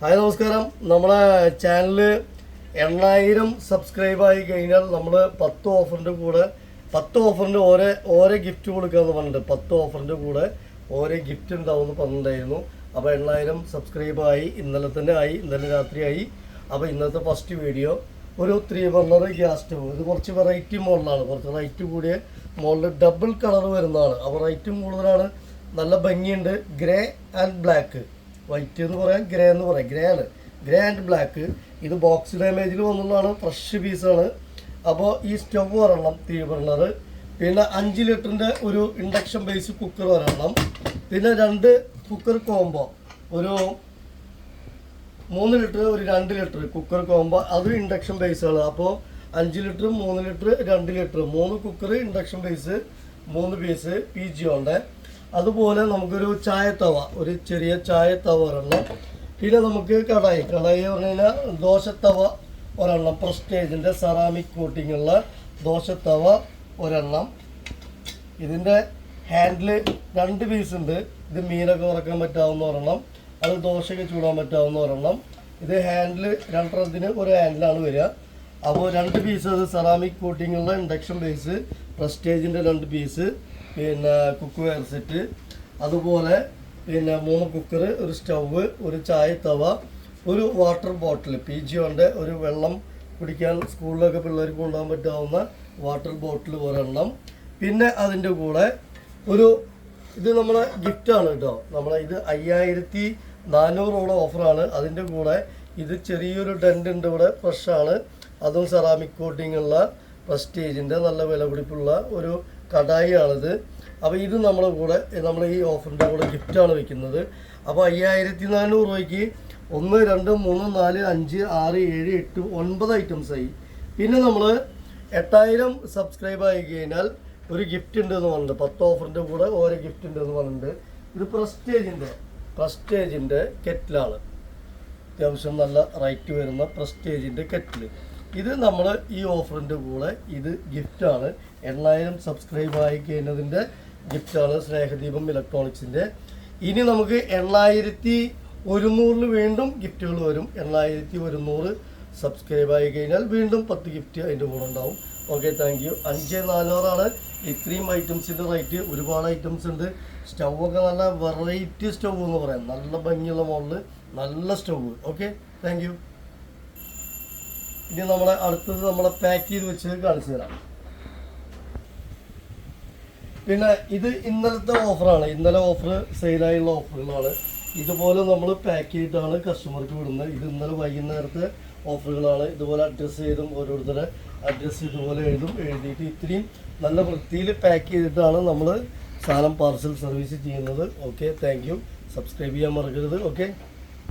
Hi നമസ്കാരം. നമ്മളെ channel എണ്ണായിരം സബ്സ്ക്രൈബ് ആയി കഴിഞ്ഞാൽ നമ്മൾ പത്ത് ഓഫറിന്റെ കൂടെ പത്ത് ഓഫറിന്റെ ഓരോ ഓരോ ഗിഫ്റ്റ് കൊടുക്കാമെന്ന് പറഞ്ഞിട്ടുണ്ട് പത്ത് ഓഫറിന്റെ കൂടെ ഓരോ ഗിഫ്റ്റ് ഉണ്ടാവുമെന്ന് പറഞ്ഞിട്ടുണ്ടായിരുന്നു. അപ്പോൾ എണ്ണായിരം സബ്സ്ക്രൈബ് ആയി ഇന്നലെ തന്നെ ആയി ഇന്നലെ രാത്രി ആയി. അപ്പോൾ ഇന്നത്തെ ഫസ്റ്റ് വീഡിയോ ഒരു ത്രീ ബർണർ ഗ്യാസ് സ്റ്റവ് ഇത് കുറച്ച് വെറൈറ്റി മോഡലാണ് കുറച്ച് റൈറ്റ് കൂടിയ മോഡൽ ഡബിൾ കളർ വരുന്നതാണ്. അപ്പോൾ റൈറ്റും കൂടുതലാണ്. നല്ല ഭംഗിയുണ്ട്. ഗ്രേ ആൻഡ് ബ്ലാക്ക് വൈറ്റ് എന്ന് പറയാം ഗ്രേ എന്ന് പറയാം. ഗ്രേ ആണ്. ഗ്രേ ആൻഡ് ബ്ലാക്ക് ഇത് ബോക്സ് ഡാമേജിൽ വന്നുള്ളതാണ്. ഫ്രഷ് പീസാണ് അപ്പോൾ ഈ സ്റ്റവ് ഒരെണ്ണം തീ ബർണർ പിന്നെ അഞ്ച് ലിറ്ററിന്റെ ഒരു ഇൻഡക്ഷൻ ബേസ് കുക്കർ ഒരെണ്ണം പിന്നെ രണ്ട് കുക്കർ കോംബോ ഒരു മൂന്ന് ലിറ്റർ ഒരു രണ്ട് ലിറ്റർ കുക്കർ കോംബോ അത് ഇൻഡക്ഷൻ ബേസാണ് അപ്പോൾ അഞ്ച് ലിറ്റർ മൂന്ന് ലിറ്റർ രണ്ട് ലിറ്റർ. മൂന്ന് കുക്കർ ഇൻഡക്ഷൻ ബേസ് മൂന്ന് പീസ് പി ജി ഉണ്ട് അതുപോലെ നമുക്കൊരു ചായത്തവ ഒരു ചെറിയ ചായത്തവ ഒരെണ്ണം. പിന്നെ നമുക്ക് കടായി കടായി പറഞ്ഞു കഴിഞ്ഞാൽ ദോശത്തവ ഒരെണ്ണം പ്രസ്റ്റേജിന്റെ സെറാമിക് കോട്ടിങ്ങുള്ള ദോശത്തവ ഒരെണ്ണം. ഇതിന്റെ ഹാൻഡിൽ രണ്ട് പീസ് ഉണ്ട്. ഇത് മീനൊക്കെ ഉറക്കാൻ പറ്റാവുന്ന ഒരെണ്ണം അത് ദോശയൊക്കെ ചൂടാൻ പറ്റാവുന്ന ഒരെണ്ണം. ഇത് ഹാൻഡിൽ രണ്ടെണ്ണത്തിന് ഒരു ഹാൻഡിലാണ് വരിക. അപ്പോൾ രണ്ട് പീസ് അത് സെറാമിക് കോട്ടിങ്ങുള്ള ഇൻഡക്ഷൻ ബേസ് പ്രസ്റ്റേജിന്റെ രണ്ട് പീസ് പിന്നെ കുക്ക് വെയർ സെറ്റ് അതുപോലെ പിന്നെ മൂന്ന് കുക്കർ ഒരു സ്റ്റൗവ് ഒരു ചായ തവ ഒരു വാട്ടർ ബോട്ടിൽ പി ജി കൊണ്ട് ഒരു വെള്ളം കുടിക്കാൻ സ്കൂളിലൊക്കെ പിള്ളേർക്ക് കൊണ്ടുപോകാൻ പറ്റാവുന്ന വാട്ടർ ബോട്ടിൽ ഒരെണ്ണം. പിന്നെ അതിന്റെ കൂടെ ഒരു ഇത് നമ്മളെ ഗിഫ്റ്റാണ് കേട്ടോ. നമ്മളെ ഇത് അയ്യായിരത്തി നാനൂറോളം ഓഫറാണ് അതിന്റെ കൂടെ ഇത് ചെറിയൊരു ഡെന്റ് ഉണ്ട് ഇവിടെ ഫ്രഷാണ് അതും സെറാമിക് കോട്ടിങ്ങുള്ള പ്രസ്റ്റേജിന്റെ നല്ല വില പിടിപ്പുള്ള ഒരു കടായിയാണിത് അപ്പോൾ ഇത് നമ്മുടെ കൂടെ നമ്മൾ ഈ ഓഫറിന്റെ കൂടെ ഗിഫ്റ്റാണ് വെക്കുന്നത്. അപ്പോൾ അയ്യായിരത്തി നാനൂറ് രൂപയ്ക്ക് ഒന്ന് രണ്ട് മൂന്ന് നാല് അഞ്ച് ആറ് ഏഴ് എട്ട് ഒൻപത് ഐറ്റംസ് ആയി. പിന്നെ നമ്മൾ എട്ടായിരം സബ്സ്ക്രൈബ് ആയി കഴിഞ്ഞാൽ ഒരു ഗിഫ്റ്റ് ഉണ്ട് എന്ന് പറഞ്ഞിട്ടുണ്ട്. പത്ത് ഓഫറിന്റെ കൂടെ ഓരോ ഗിഫ്റ്റ് ഉണ്ട് എന്ന് പറഞ്ഞിട്ടുണ്ട്. ഇത് പ്രസ്റ്റേജിന്റെ പ്രസ്റ്റേജിന്റെ കെറ്റിലാണ് അത്യാവശ്യം നല്ല റൈറ്റ് വരുന്ന പ്രസ്റ്റേജിന്റെ കെറ്റിൽ ഇത് നമ്മൾ ഈ ഓഫറിന്റെ കൂടെ ഇത് ഗിഫ്റ്റാണ് എണ്ണായിരം സബ്സ്ക്രൈബ് ആയി കഴിഞ്ഞതിന്റെ ഗിഫ്റ്റാണ് സ്നേഹദീപം ഇലക്ട്രോണിക്സിന്റെ ഇനി നമുക്ക് എണ്ണായിരത്തി ഒരുന്നൂറിൽ വീണ്ടും ഗിഫ്റ്റുകൾ വരും. എണ്ണായിരത്തി ഒരുന്നൂറ് സബ്സ്ക്രൈബ് ആയി കഴിഞ്ഞാൽ വീണ്ടും പത്ത് ഗിഫ്റ്റ് അതിന്റെ കൂടെ ഉണ്ടാവും. ഓക്കെ താങ്ക് യു അഞ്ച് നാനൂറാണ്. ഇത്രയും ഐറ്റംസിന്റെ റേറ്റ് ഒരുപാട് ഐറ്റംസ് ഉണ്ട്. സ്റ്റൗവൊക്കെ നല്ല വെറൈറ്റി സ്റ്റൗ എന്ന് പറയാം. നല്ല ഭംഗിയുള്ള മോഡൽ നല്ല സ്റ്റൗ ഓക്കെ താങ്ക് ഇനി നമ്മളെ അടുത്തത് നമ്മളെ പാക്ക് ചെയ്ത് വെച്ച് കാണിച്ചു തരാം. പിന്നെ ഇത് ഇന്നലത്തെ ഓഫറാണ് ഇന്നലെ ഓഫർ സെയിലായുള്ള ഓഫറുകളാണ് ഇതുപോലെ നമ്മൾ പാക്ക് ചെയ്തിട്ടാണ് കസ്റ്റമർക്ക് വിടുന്നത്. ഇത് ഇന്നലെ വൈകുന്നേരത്തെ ഓഫറുകളാണ് ഇതുപോലെ അഡ്രസ്സ് ചെയ്തും ഓരോരുത്തരെ അഡ്രസ്സ് ഇതുപോലെ എഴുതും. എഴുതിയിട്ട് ഇത്രയും നല്ല വൃത്തിയിൽ പാക്ക് ചെയ്തിട്ടാണ് നമ്മൾ സാധനം പാർസൽ സർവീസ് ചെയ്യുന്നത്. ഓക്കെ താങ്ക് സബ്സ്ക്രൈബ് ചെയ്യാൻ മറക്കരുത്. ഓക്കെ